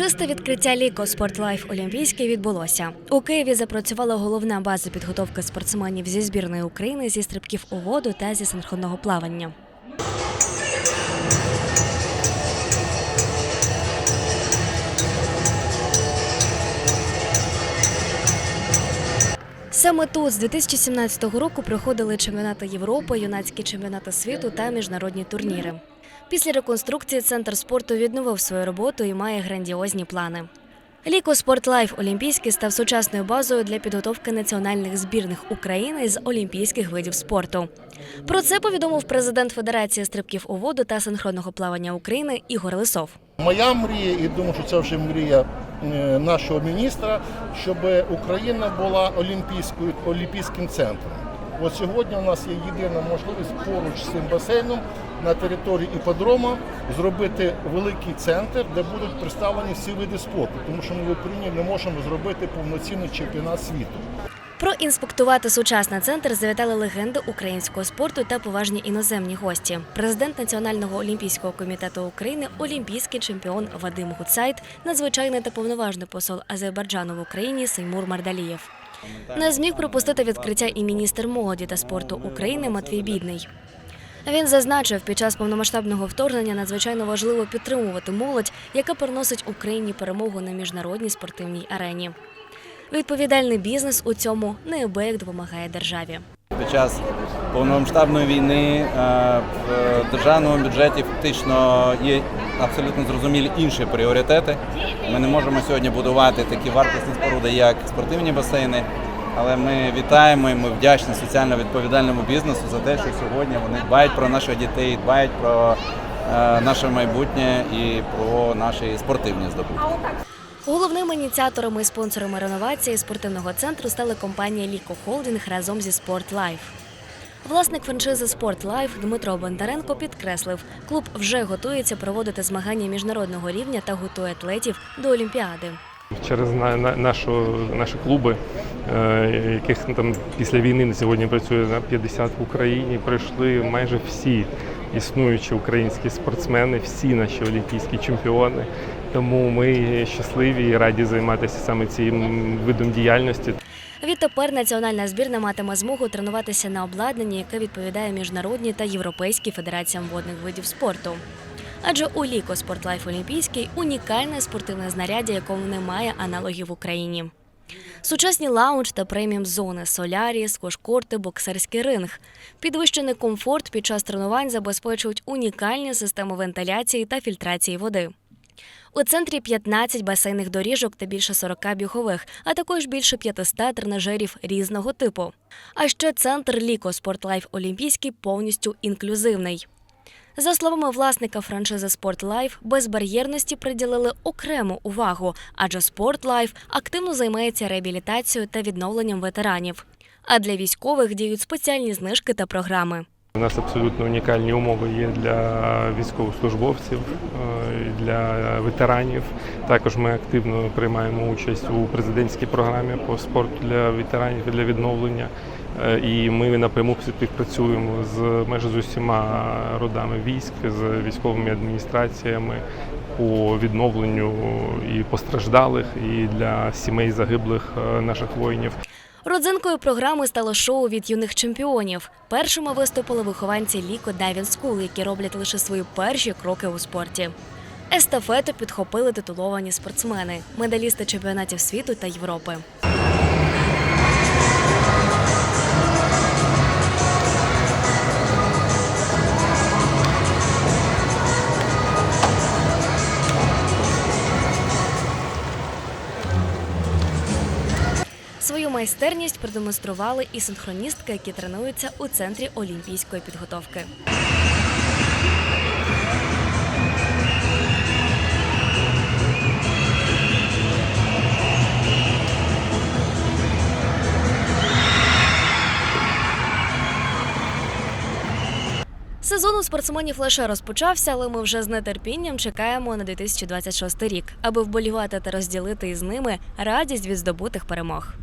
Урочисте відкриття Ліко Спортлайф Олімпійський відбулося. У Києві запрацювала головна база підготовки спортсменів зі збірної України зі стрибків у воду та зі синхронного плавання. Саме тут з 2017 року проходили чемпіонати Європи, юнацькі чемпіонати світу та міжнародні турніри. Після реконструкції центр спорту відновив свою роботу і має грандіозні плани. Ліко Спортлайф Олімпійський став сучасною базою для підготовки національних збірних України з олімпійських видів спорту. Про це повідомив президент Федерації стрибків у воду та синхронного плавання України Ігор Лисов. Моя мрія, і думаю, що це вже мрія е, нашого міністра, щоб Україна була олімпійською олімпійським центром. От сьогодні у нас є єдина можливість поруч з цим басейном на території іпподрому зробити великий центр, де будуть представлені всі види спорту, тому що ми в Україні не можемо зробити повноцінний чемпіонат світу. Проінспектувати сучасний центр завітали легенди українського спорту та поважні іноземні гості. Президент Національного олімпійського комітету України, олімпійський чемпіон Вадим Гуцайт, надзвичайний та повноважний посол Азербайджану в Україні Сеймур Мардалієв. Не зміг пропустити відкриття і міністр молоді та спорту України Матвій Бідний. Він зазначив, під час повномасштабного вторгнення надзвичайно важливо підтримувати молодь, яка приносить Україні перемогу на міжнародній спортивній арені. Відповідальний бізнес у цьому неабияк допомагає державі. Під час повномасштабної війни е, в державному бюджеті фактично є абсолютно зрозумілі інші пріоритети. Ми не можемо сьогодні будувати такі вартісні споруди, як спортивні басейни. Але ми вітаємо і ми вдячні соціально відповідальному бізнесу за те, що сьогодні вони дбають про наших дітей, дбають про е, наше майбутнє і про наші спортивні здобутки. Головними ініціаторами і спонсорами реновації спортивного центру стали компанія Ліко Холдинг разом зі Спорт Лайф. Власник франшизи Спорт Лайф Дмитро Бондаренко підкреслив, клуб вже готується проводити змагання міжнародного рівня та готує атлетів до Олімпіади. Через на, на, нашу, наші клуби, яких там після війни на сьогодні працює на 50 в Україні, прийшли майже всі існуючі українські спортсмени, всі наші олімпійські чемпіони. Тому ми щасливі і раді займатися саме цим видом діяльності. Відтепер національна збірна матиме змогу тренуватися на обладнанні, яке відповідає міжнародній та європейській федераціям водних видів спорту. Адже у Ліко Спортлайф Олімпійський унікальне спортивне знаряддя, якому немає аналогів в Україні. Сучасні лаунж та преміум зони, солярі, сквош-корти, боксерський ринг. Підвищений комфорт під час тренувань забезпечують унікальні системи вентиляції та фільтрації води. У центрі 15 басейних доріжок та більше 40 бігових, а також більше 500 тренажерів різного типу. А ще центр Ліко Спортлайф Олімпійський повністю інклюзивний. За словами власника франшизи «Спортлайф», безбар'єрності приділили окрему увагу, адже «Спортлайф» активно займається реабілітацією та відновленням ветеранів. А для військових діють спеціальні знижки та програми. У нас абсолютно унікальні умови є для військовослужбовців, е, для ветеранів. Також ми активно приймаємо участь у президентській програмі по спорту для ветеранів і для відновлення. Е, І ми напряму співпрацюємо з майже з усіма родами військ, з військовими адміністраціями по відновленню і постраждалих, і для сімей загиблих е, наших воїнів. Родзинкою програми стало шоу від юних чемпіонів. Першими виступили вихованці Ліко Дайвін Скул, які роблять лише свої перші кроки у спорті. Естафету підхопили титуловані спортсмени, медалісти чемпіонатів світу та Європи. Свою майстерність продемонстрували і синхроністки, які тренуються у центрі олімпійської підготовки. Сезон у спортсменів лише розпочався, але ми вже з нетерпінням чекаємо на 2026 рік, аби вболівати та розділити із ними радість від здобутих перемог.